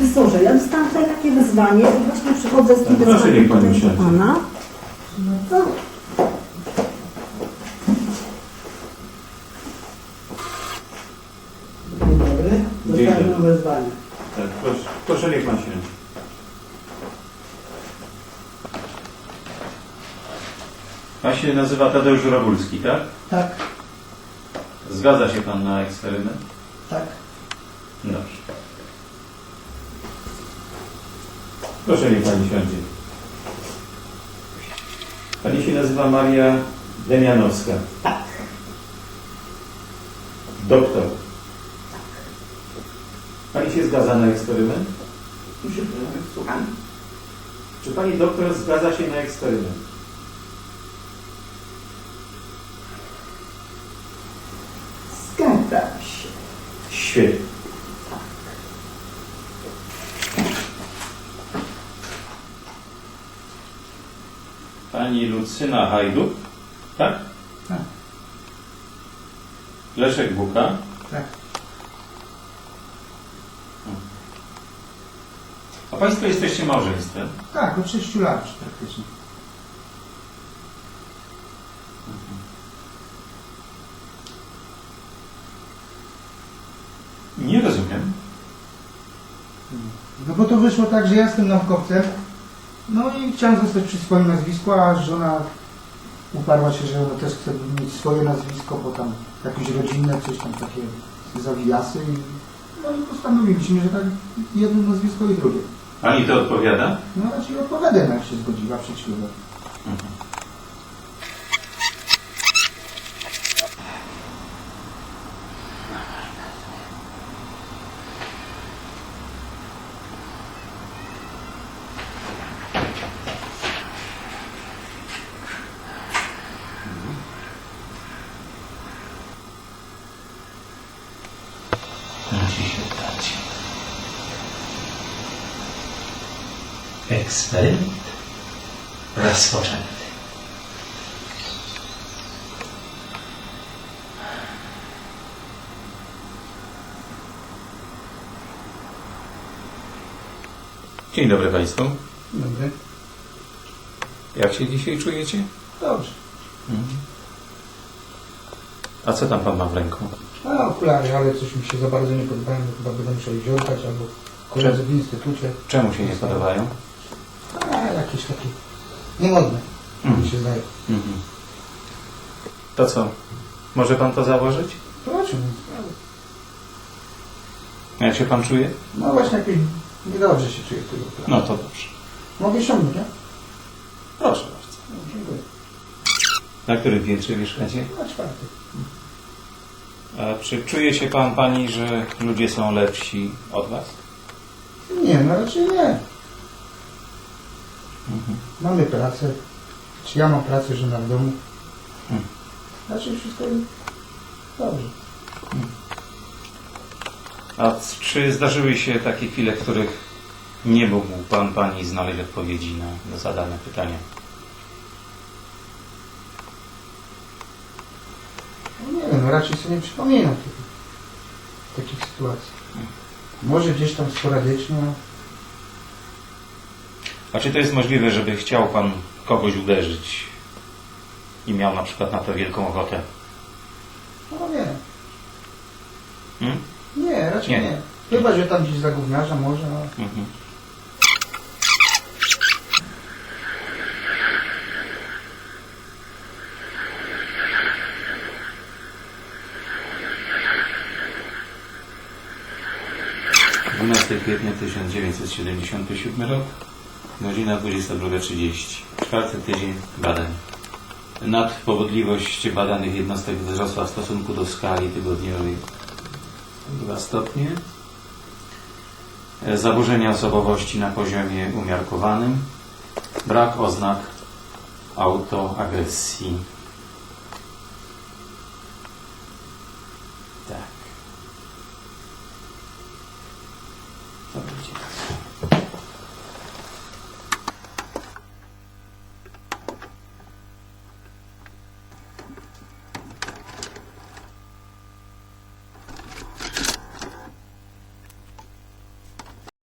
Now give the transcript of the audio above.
profesorze, ja dostałam tutaj takie wyzwanie i właśnie przychodzę z tym Tak, proszę, niech pani do usiądzie. pana. No to Dzień dobry. Dzień Dostałem dobry. wezwanie. Tak, proszę, proszę niech pan siądzie. Pan się nazywa Tadeusz Rabulski, tak? Tak, Zgadza się pan na eksperyment? tak. Dobrze. Proszę niech pani siądzie. Pani się nazywa Maria Demianowska. tak, Doktor. Pani się zgadza na eksperyment? słucham. Czy pani doktor zgadza się na eksperyment? Zgadzam się. Świetnie. Pani Lucyna Hajduk, tak? Tak. Leszek Buka. Tak. A Państwo jesteście małżeństwem? Tak, od 6 lat już praktycznie. Nie rozumiem. No bo to wyszło tak, że ja jestem naukowcem, no i chciałem zostać przy swoim nazwisku, a żona uparła się, że ona też chce mieć swoje nazwisko, bo tam jakieś rodzinne, coś tam takie zawijasy i no i postanowiliśmy, że tak jedno nazwisko i drugie. Pani to odpowiada? No raczej odpowiadam, jak się zgodziła przed ślubem. Musi się udać. Eksperyment rozpoczęty. Dzień dobry Państwu. Dobry. Jak się dzisiaj czujecie? Dobrze. A co tam Pan ma w ręku? A okulary, ale coś mi się za bardzo nie podobają, bo chyba będę musiał ich oddać albo koledzy w instytucie. Czemu się nie podobają? A jakieś takie niemodne, mi się zdaje. Mhm. To co? Może Pan to założyć? Proszę. Jak się Pan czuje? No właśnie jakoś niedobrze się czuję w. No to dobrze. Mogę ściągnąć, nie? Proszę bardzo. No, dziękuję. Na którym piętrze mieszkacie? Na czwarty. Czy czuje się Pan, Pani, że ludzie są lepsi od Was? Nie, no raczej nie. Mamy pracę. Czy ja mam pracę, żona w domu? Mhm. Raczej wszystko dobrze. A czy zdarzyły się takie chwile, w których nie mógł Pan, Pani znaleźć odpowiedzi na, na zadane pytania? No raczej sobie nie przypominam tych, takich sytuacji. Może gdzieś tam sporadycznie, A czy to jest możliwe, żeby chciał Pan kogoś uderzyć i miał na przykład na to wielką ochotę? no nie. Hmm? Nie, raczej Nie. nie. Chyba, że tam gdzieś za gówniarza może, no. Mhm. Dwunasty kwietnia 1977 rok, godzina 22.30. Czwarty tydzień badań. Nadpowodliwość badanych jednostek wzrosła w stosunku do skali tygodniowej. Dwa stopnie. Zaburzenia osobowości na poziomie umiarkowanym. Brak oznak autoagresji. Tak.